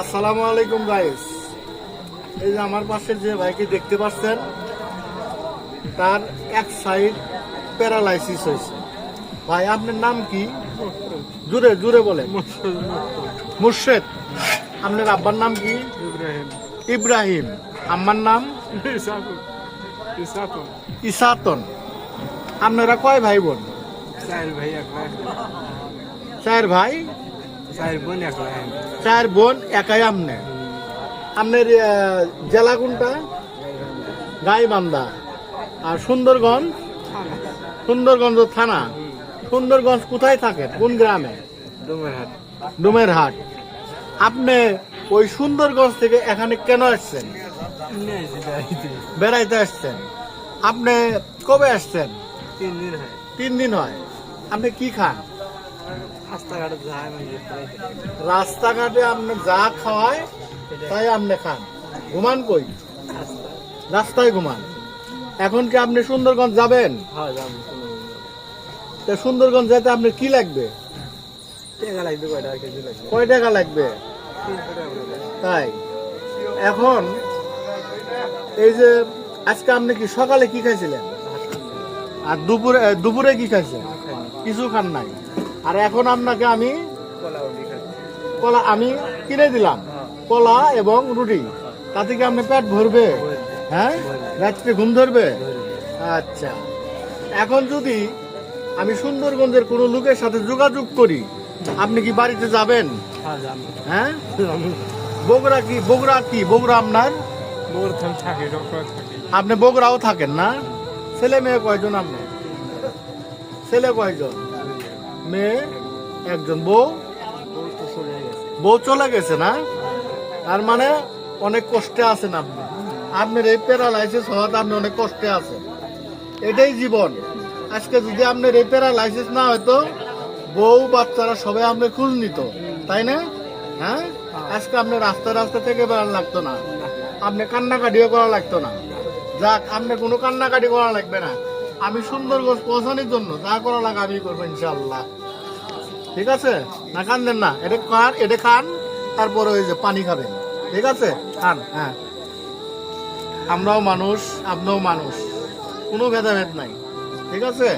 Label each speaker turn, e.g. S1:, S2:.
S1: আসসালামু আলাইকুম গাইস এই যে আমার পাশে যে ভাইকে দেখতে পাচ্ছেন তার এক সাইড প্যারালাইসিস হয়েছে। ভাই আপনার নাম কি? জুড়ে জুড়ে বলে মুর্শেদ। আপনার আব্বার নাম কি?
S2: ইব্রাহিম।
S1: ইব্রাহিম। আম্মার নাম? ইসাতন। আপনারা কয় ভাই বোন?
S2: চার ভাই।
S1: চার ভাই?
S2: চার বোন
S1: একাই আমনে। আপনার জেলা কোনটা? গাইবান্ধা। আর সুন্দরগঞ্জ? সুন্দরগঞ্জ থানা। সুন্দরগঞ্জ কোথায় থাকেন কোন গ্রামে?
S2: ডুমের হাট
S1: আপনি ওই সুন্দরগঞ্জ থেকে এখানে কেন আসছেন? বেড়াইতে আসছেন। আপনি কবে আসছেন?
S2: তিন দিন হয়।
S1: তিন দিন হয়। আপনি কি খান?
S2: রাস্তাঘাটে যায় মানে
S1: রাস্তাঘাটে আপনি যা খাওয়ায় তাই আপনি খান। ঘুমান কই? রাস্তায় ঘুমান। এখন কি আপনি সুন্দরগঞ্জ যাবেন?
S2: হ্যাঁ
S1: তা সুন্দরগঞ্জ যেতে আপনার কি লাগবে? কয় টাকা লাগবে। তাই। এখন এই যে আজকে আপনি কি সকালে কি খাইছিলেন? আর দুপুরে দুপুরে কি খাইছেন? কিছু খান নাই। আর এখন আপনাকে আমি
S2: কলা
S1: আমি কিনে দিলাম। কলা এবং রুটি। তাতে কি আপনি পেট ভরবে? হ্যাঁ? রাত্রে ঘুম ধরবে? আচ্ছা। এখন যদি আমি সুন্দরগঞ্জের কোনো লোকের সাথে যোগাযোগ করি, আপনি কি বাড়িতে যাবেন?
S2: হ্যাঁ?
S1: বগুড়া কি? বগুড়া কি? বগুড়া আপনার? আপনি বগুড়াও থাকেন না? ছেলে মেয়ে কয়জন আপনি? ছেলে কয়জন? মেয়ে, একজন বউ। বউ চলে গেছে না? তার মানে অনেক কষ্টে আছেন আপনি। আপনার এই প্যারালাইসিস হওয়াতে আপনি অনেক কষ্টে আছেন। এটাই জীবন। আজকে যদি আপনার এই প্যারালাইসিস না হতো বউ, বাচ্চারা সবাই আপনার খুঁজ নিত, তাই না? হ্যাঁ? আজকে আপনি রাস্তা রাস্তা থেকে বেড়ান লাগতো না। আপনি কান্নাকাটিও করা লাগতো না। যাক আপনি কোনো কান্নাকাটি করা লাগবে না। আমি সুন্দরগঞ্জ পৌঁছানোর জন্য যা করা লাগে আমি করব ইনশাল্লাহ ঠিক আছে? না কান্দেন না। এটা খান এটা খান, তারপরে ওই যে পানি খাবেন। ঠিক আছে? খান হ্যাঁ। আমরাও মানুষ, আপনিও মানুষ। কোনো ভেদাভেদ নাই। ঠিক আছে?